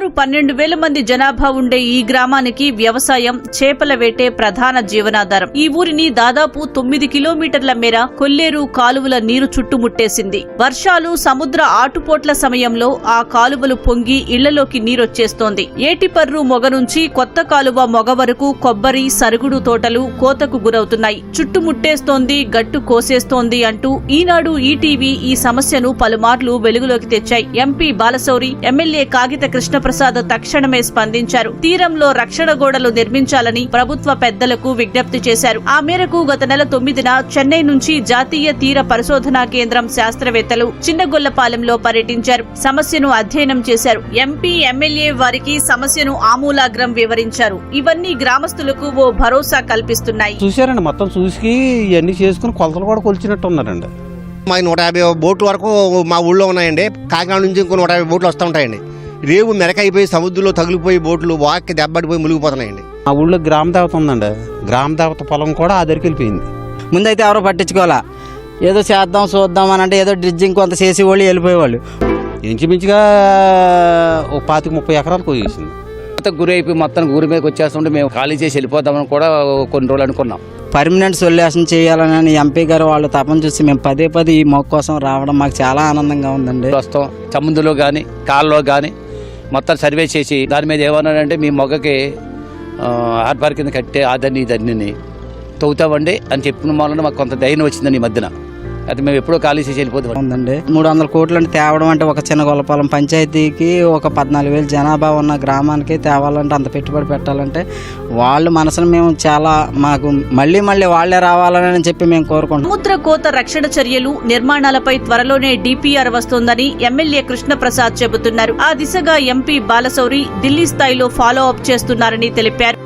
సుమారు పన్నెండు వేల మంది జనాభా ఉండే ఈ గ్రామానికి వ్యవసాయం చేపల వేటే ప్రధాన జీవనాధారం. ఈ ఊరిని దాదాపు తొమ్మిది కిలోమీటర్ల మేర కొల్లేరు కాలువల నీరు చుట్టుముట్టేసింది. వర్షాలు సముద్ర ఆటుపోట్ల సమయంలో ఆ కాలువలు పొంగి ఇళ్ళలోకి నీరొచ్చేస్తోంది. ఏటిపర్రు మొగ నుంచి కొత్త కాలువ మొగ వరకు కొబ్బరి సరుగుడు తోటలు కోతకు గురవుతున్నాయి. చుట్టుముట్టేస్తోంది గట్టు కోసేస్తోంది అంటూ ఈనాడు ఈటీవీ ఈ సమస్యను పలుమార్లు వెలుగులోకి తెచ్చాయి. ఎంపీ బాలశౌరి ఎమ్మెల్యే కాగిత కృష్ణప్రసాద్ తక్షణమే స్పందించారు. తీరంలో రక్షణ గోడలు నిర్మించాలని ప్రభుత్వ పెద్దలకు విజ్ఞప్తి చేశారు. ఆ మేరకు గత నెల తొమ్మిదిన చెన్నై నుంచి జాతీయ తీర పరిశోధనా కేంద్రం శాస్త్రవేత్తలు చిన్నగొల్లపాలెంలో పర్యటించారు. సమస్యను అధ్యయనం చేశారు. ఎంపీ ఎమ్మెల్యే వారికి సమస్యను ఆమూలాగ్రం వివరించారు. ఇవన్నీ గ్రామస్తులకు ఓ భరోసా కల్పిస్తున్నాయి. చూశారండి మొత్తం చూసి ఇవన్నీ చేసుకుని కొలతలు కూడా కొలిచినట్టు ఉన్నారండి. మా నూట యాభై బోట్లు వరకు మా ఊళ్ళో ఉన్నాయండి. కాకినాడ నుంచి ఇంకో నూట యాభై బోట్లు వస్తూ ఉంటాయండి. రేవు మెరకైపోయి సముద్రంలో తగిలిపోయి బోట్లు వాక్కి దెబ్బడిపోయి మునిగిపోతున్నాయండి. మా ఊళ్ళో గ్రామ దేవత ఉందండి. గ్రామ దేవత పొలం కూడా ఆదరికి వెళ్ళిపోయింది. ముందైతే ఎవరో పట్టించుకోవాలా? ఏదో చేద్దాం చూద్దాం అని అంటే ఏదో డ్రిడ్జింగ్ కొంత చేసి వాళ్ళు వెళ్ళిపోయేవాళ్ళు. ఇంచుమించుగా ఒక పాతిక ముప్పై ఎకరాలు కోసేసింది మొత్తం గురి అయిపోయి మొత్తం గురి మీదకి వచ్చేస్తుంటే మేము ఖాళీ చేసి వెళ్ళిపోదామని కూడా కొన్ని రోజులు అనుకున్నాం. పర్మనెంట్ సొల్యూషన్ చేయాలని ఎంపీ గారు వాళ్ళు తపన చూసి మేము పదే పదే ఈ మొక్క కోసం రావడం మాకు చాలా ఆనందంగా ఉందండి. వస్తాం సముద్రంలో కానీ కాల్లో కానీ మొత్తం సర్వే చేసి దాని మీద ఏమన్నాడంటే మీ మొగ్గకి ఆర్బార్ కింద కట్టే అదని దాన్ని తవ్వుతామండి అని చెప్పిన వలన మాకు కొంత ధైర్యం వచ్చిందండి ఈ మధ్యన. అయితే మేము ఎప్పుడో ఖాళీ చేసి వెళ్ళిపోతాం ఉందండి. మూడు వందల కోట్లు అంటే తేవడం అంటే ఒక చిన్న గొల్లపాలెం పంచాయతీకి ఒక పద్నాలుగు వేలు జనాభా ఉన్న గ్రామానికి తేవాలంటే అంత పెట్టుబడి పెట్టాలంటే వాళ్ళు మనసును మేము చాలా మాకు మళ్ళీ మళ్ళీ వాళ్ళే రావాలని చెప్పి మేము కోరుకుంటున్నాం. సముద్ర కోత రక్షణ చర్యలు నిర్మాణాలపై త్వరలోనే డిపిఆర్ వస్తోందని ఎమ్మెల్యే కృష్ణప్రసాద్ చెబుతున్నారు. ఆ దిశగా ఎంపీ బాలశౌరి ఢిల్లీ స్థాయిలో ఫాలో అప్ చేస్తున్నారని తెలిపారు.